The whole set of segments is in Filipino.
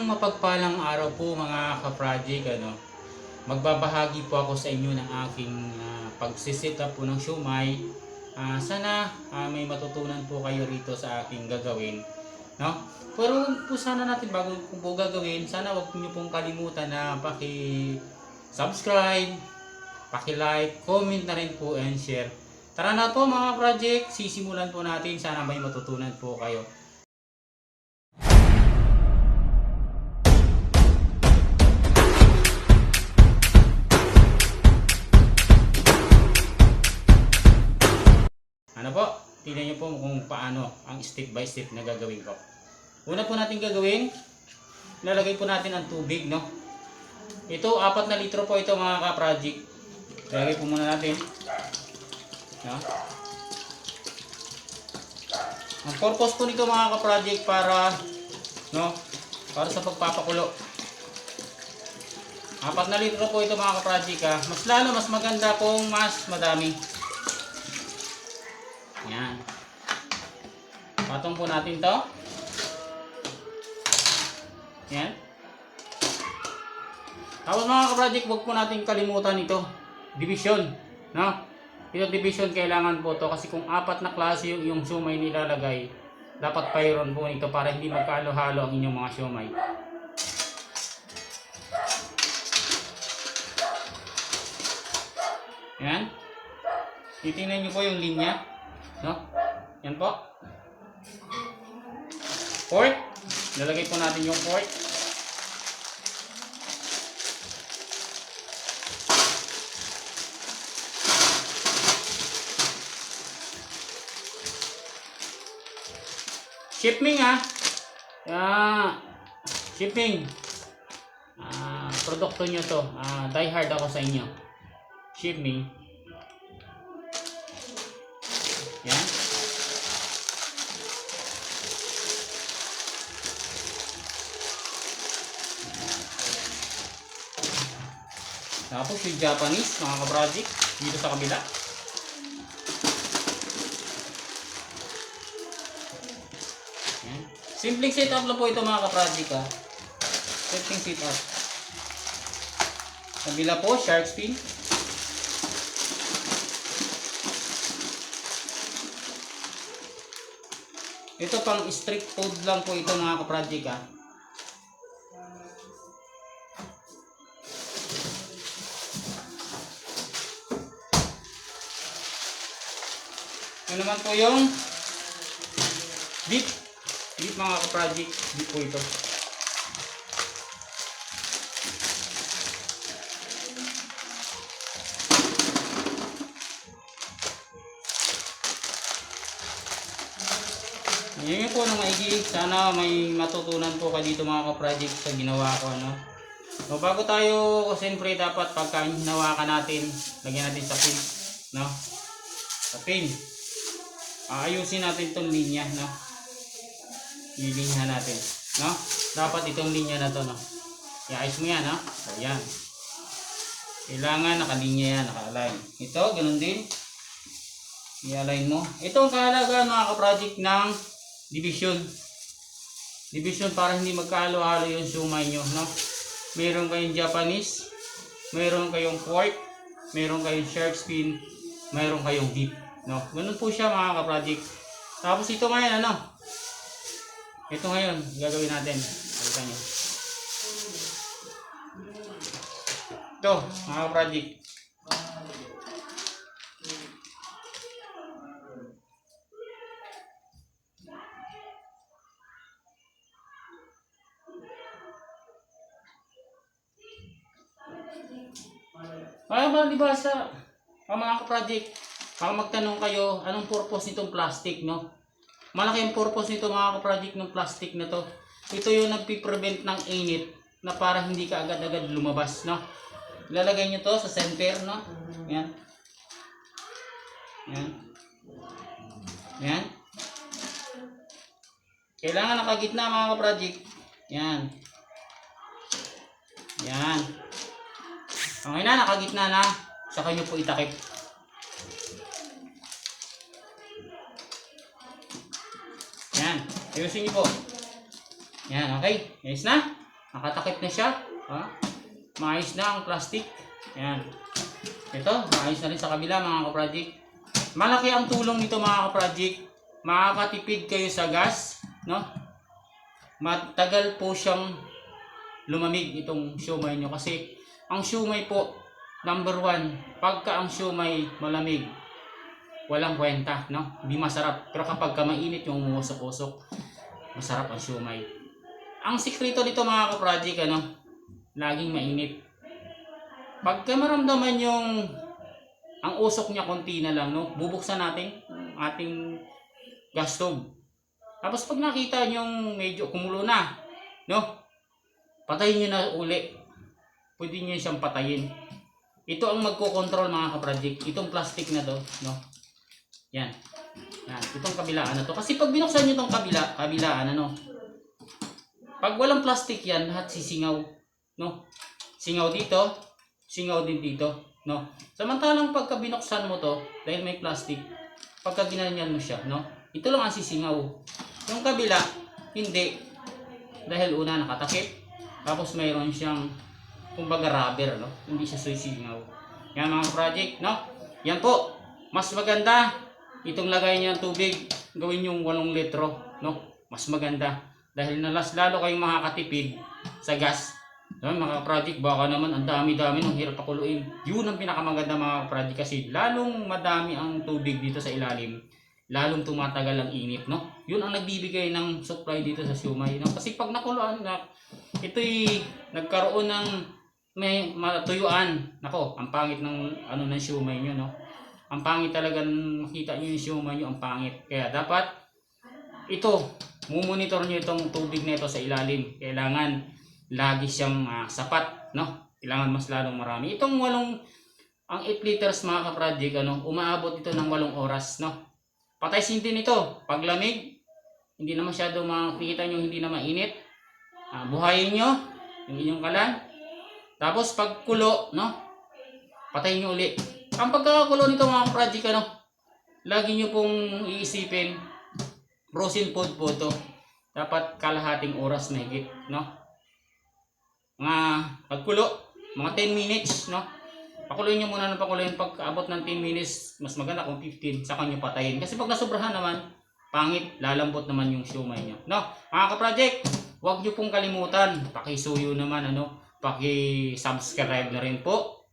Mapagpalang araw po mga ka-project ano. Magbabahagi po ako sa inyo ng aking uh, pagsisit up po ng siumay. Ah, sana ah, may matutunan po kayo rito sa aking gagawin. No? Pero po sana natin bago po gagawin, sana wag niyo pong kalimutan na paki-subscribe, paki-like, comment na rin po and share. Tara na po mga project, sisimulan po natin. Sana may matutunan po kayo. Tingnan niyo po kung paano ang step by step na gagawin ko. Una po natin gagawin, lalagay po natin ang tubig, no? Ito, apat na litro po ito mga ka-project. Lalagay po muna natin. No? Ang purpose po nito mga ka-project para, no? Para sa pagpapakulo. Apat na litro po ito mga ka-project ha. Mas lalo, mas maganda kung mas madami. Yan. Patong po natin to. Yan. Tapos mga ka-project, huwag po natin kalimutan ito. Division. No? Ito division kailangan po to kasi kung apat na klase yung, yung sumay nilalagay, dapat payron po nito para hindi magkalo-halo ang inyong mga sumay. Yan. Titingnan nyo po yung linya. No? Yan po. Pork. Lalagay po natin yung pork. Shipping ah. Ah, shipping. Ah, produkto nyo to. Ah, die hard ako sa inyo. Shipping. Yan. Tapos yung Japanese, mga ka-project, dito sa kabila. Yan. Simpleng setup lang po ito mga ka-project ha. Simpleng setup. Kabila po, shark fin. Ito pang strict food lang po ito mga ka-project ha. Ito naman po yung beef. Beef mga ka-project. Beef po ito. Yun po ng maigi. Sana may matutunan po ka dito mga ka-project sa ginawa ko. Ano? So, bago tayo, siyempre dapat pagka hinawakan natin, lagyan natin sa pin. No? Sa pin. Aayusin natin itong linya. No? Ilinya natin. No? Dapat itong linya na to. No? I-ayos mo yan. No? So, yan. Kailangan nakalinya yan, naka-align. Ito, ganun din. I-align mo. Ito ang kahalaga mga ka-project ng division. Division para hindi magkahalo-halo yung sumay nyo, no? Meron kayong Japanese, meron kayong pork, meron kayong shark fin, meron kayong beef, no? Ganun po siya mga ka-project. Tapos ito ngayon, ano? Ito ngayon, gagawin natin. Palitan nyo. Ito, mga ka-project. Kaya ba, di ba sa mga ka-project, pag magtanong kayo, anong purpose nitong plastic, no? Malaki ang purpose nito mga ka-project ng plastic na to. Ito yung nagpi-prevent ng init na para hindi ka agad-agad lumabas, no? Ilalagay nyo to sa center, no? Yan. Yan. Yan. Kailangan nakagitna mga ka-project. Yan. Yan. Okay na, nakagitna na. Saka nyo po itakip. Yan. Ayusin nyo po. Yan, okay. Ayos na. Nakatakip na siya. Ha? Maayos na ang plastic. Ayan. Ito, maayos na rin sa kabila mga ka-project. Malaki ang tulong nito mga ka-project. Makakatipid kayo sa gas. No? Matagal po siyang lumamig itong siomay nyo. Kasi ang siomay po, number one, pagka ang siomay malamig, walang kwenta, no? Hindi masarap. Pero kapag ka mainit yung umusok-usok, masarap ang siomay. Ang sikreto nito mga ka-project, ano, laging mainit. Pagka maramdaman yung ang usok niya konti na lang, no? Bubuksan natin ating gas stove. Tapos pag nakita yung medyo kumulo na, no? Patayin niyo na uli. Pwede niyo siyang patayin. Ito ang magko-control mga ka-project. Itong plastic na to, no? Yan. Yan. Itong kabilaan na to. Kasi pag binuksan niyo itong kabila, kabilaan, ano? Pag walang plastic yan, lahat sisingaw. No? Singaw dito, singaw din dito. No? Samantalang pagka binuksan mo to, dahil may plastic, pagka ginanyan mo siya, no? Ito lang ang sisingaw. Yung kabila, hindi. Dahil una nakatakip, tapos mayroon siyang, kumbaga rubber, no? Hindi siya sisingaw. Yan mga project, no? Yan po, mas maganda itong lagay niya ng tubig, gawin yung 8 litro, no? Mas maganda. Dahil nalas lalo kayong makakatipid sa gas. No, mga project, baka naman ang dami-dami ng hirap pakuluin. Yun ang pinakamaganda mga project kasi lalong madami ang tubig dito sa ilalim, lalong tumatagal ang init, no? Yun ang nagbibigay ng supply dito sa siumay, no? Kasi pag nakuluan na, ito'y nagkaroon ng may matuyuan. Nako, ang pangit ng ano ng siumay nyo, no? Ang pangit talaga makita nyo yung siumay nyo, ang pangit. Kaya dapat ito, mumonitor nyo itong tubig na ito sa ilalim. Kailangan lagi siyang ah, sapat, no? Kailangan mas lalong marami. Itong walong, ang 8 liters mga kaproject, ano, umaabot ito ng walong oras, no? Patay sintin ito. Paglamig, hindi na masyado makikita nyo, hindi na mainit. Ah, buhayin nyo, yung inyong kalan. Tapos pag kulo, no? Patayin nyo uli. Ang pagkakakulo nito mga project, ano? Lagi nyo pong iisipin, frozen food po to. Dapat kalahating oras na higit, no? Mga pagkulo, mga 10 minutes, no? Pakuloyin nyo muna ng pakuloyin pag abot ng 10 minutes, mas maganda kung 15, saka nyo patayin. Kasi pag nasobrahan naman, pangit, lalambot naman yung siumay nyo. No? Mga ka-project, huwag nyo pong kalimutan, pakisuyo naman, ano, paki-subscribe na rin po.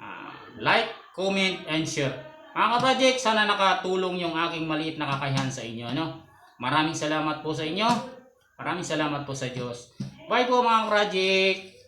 Ah, like, comment, and share. Mga ka-project, sana nakatulong yung aking maliit na kakayahan sa inyo. Ano? Maraming salamat po sa inyo. Maraming salamat po sa Diyos. Bye po mga ka-project.